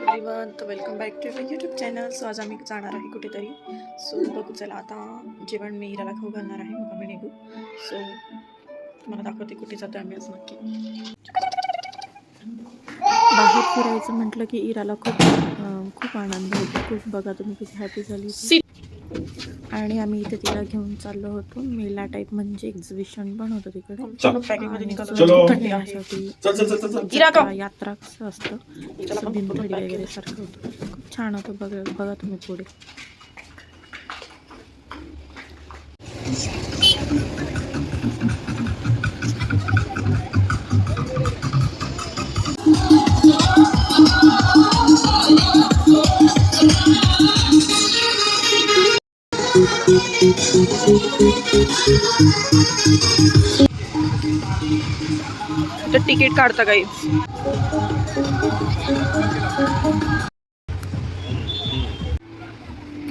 Everyone तर welcome back to your YouTube channel so आज आम्ही जाणार आहे कुठेतरी. सो बघू चला आता जेवण मी इराला खाऊ घालणार आहे मग आम्ही निघू. सो तुम्हाला दाखवते कुठे जातो आम्ही आज नक्की. बाहेर फिरायचं म्हटलं की इराला खूप खूप आनंद होतो. खूप बघा तुम्ही किती हॅपी झाली आणि आम्ही इथे तिला घेऊन चाललो होतो. मेला टाईप म्हणजे एक्झिबिशन पण होतं तिकडे. यात्रा कसं असतं. भीमथडी वगैरे सारखं होतं. खूप छान होतं बघा बघा तुम्ही पुढे. तर तिकीट काढता काही.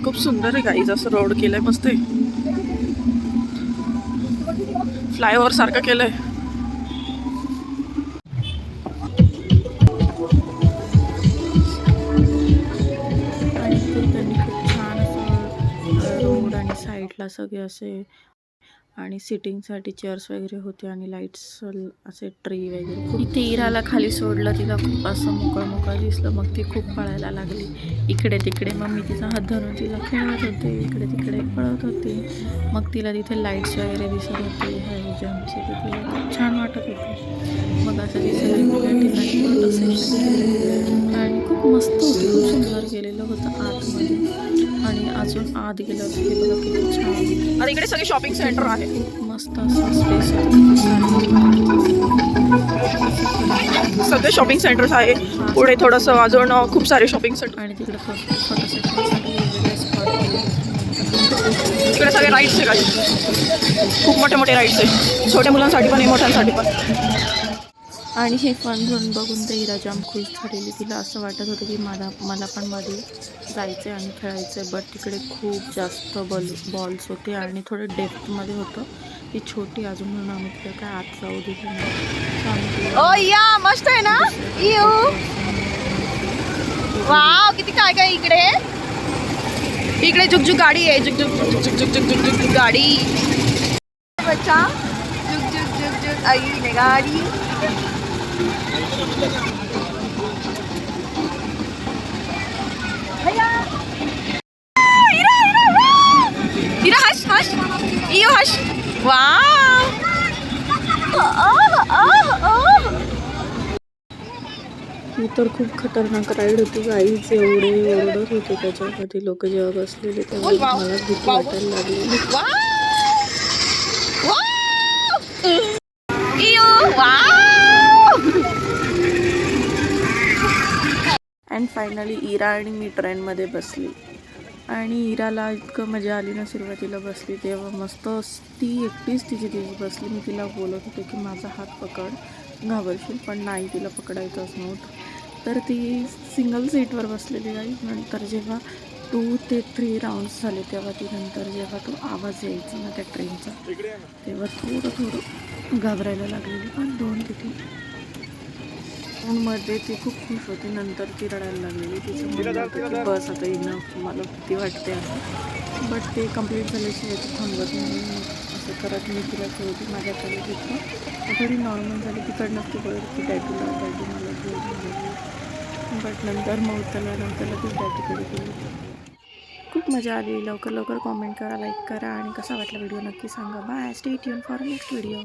खूप सुंदर आहे काही असं रोड केलंय मस्त आहे. फ्लायओव्हर सारखं केलंय. त्यांनी खूप छान असं रोड आणि साईडला सगळे असे आणि सिटिंगसाठी चेअर्स वगैरे होते आणि लाईट्स असे ट्री वगैरे. खूप इराला खाली सोडलं तिला खूप असं मोकळं मोकळं दिसलं. मग ती खूप पळायला लागली. इकडे तिकडे मग मी तिचा हात धरून तिला खेळत होते. इकडे तिकडे पळत होते. मग तिला तिथे लाईट्स वगैरे दिसत होते. हाय जम्पचे ते तिला खूप छान वाटत होते. मग असं दिसत आणि खूप मस्त होती. खूप सुंदर गेलेलं होतं आतमध्ये. आणि अजून आत गेलं ते बघा किती छान. आणि इकडे सगळे शॉपिंग सेंटर आहे मस्त असं स्पेस सगळे शॉपिंग सेंटर्स आहे. पुढे थोडंसं अजून खूप सारे शॉपिंग सेंटर आणि तिकडे तिकडे सगळे राईड्स आहे खूप मोठे मोठे राईड्स आहे छोट्या मुलांसाठी पण आहे मोठ्यांसाठी पण. आणि हे फन झोन बघून तर इराजाम खुश झालेली तिला असं वाटत होतं की मला मला पण मध्ये जायचं आहे आणि खेळायचं आहे बट तिकडे खूप जास्त बॉल बॉल्स होते आणि थोडं डेप्थमध्ये होतं. ती छोटी अजून म्हणून आम्ही तिला काय आत जाऊ दिली या मस्त आहे ना? यू वाव किती काय काय इकडे? इकडे झुकझुक गाडी आहे झुकझुक झुकझुक झुकझुक झुकझुक गाडी. बच्चा झुकझुक झुकझुक जुग जुग आई गाडी. ही तर खूप खतरनाक राईड होती गाईच एवढे ओरडत होते त्याच्यामध्ये. लोक जेव्हा बसलेले तेव्हा. मला भीती. वाटायला लागली. अँड फायनली इरा आणि मी ट्रेनमध्ये बसली. आणि इराला इतकं मजा आली ना सुरुवातीला बसली तेव्हा मस्त ती एकटीच तिची तिची बसली. मी तिला बोलत होते की माझा हात पकड घाबरशील पण नाही तिला पकडायचंच नव्हतं. तर ती सिंगल सीटवर बसलेली गाई नंतर जेव्हा टू ते थ्री राऊंड्स झाले तेव्हा ती नंतर जेव्हा तो आवाज यायचा ना त्या ट्रेनचा तेव्हा थोडं थोडं घाबरायला लागलेली. पण दोन तिथे मध्ये ती खूप खुश होती. नंतर ती रडायला लागलेली. तिचं बस आता येणं मला भीती वाटते असं. बट ते कंप्लीट झाल्याशिवाय ती थांबत नाही. असं करत मी तिला ठेवते. माझ्याकडे घेतलं थोडी नॉर्मल झाली तिकडनं ती बोलत की डॅडीला डॅडी मला घेऊन बट नंतर मग उतरल्या नंतर लगेच डॅडीकडे गेली. खूप मजा आली. लवकर लवकर कॉमेंट करा लाईक करा आणि कसा वाटला व्हिडिओ नक्की सांगा. Bye stay tuned for next video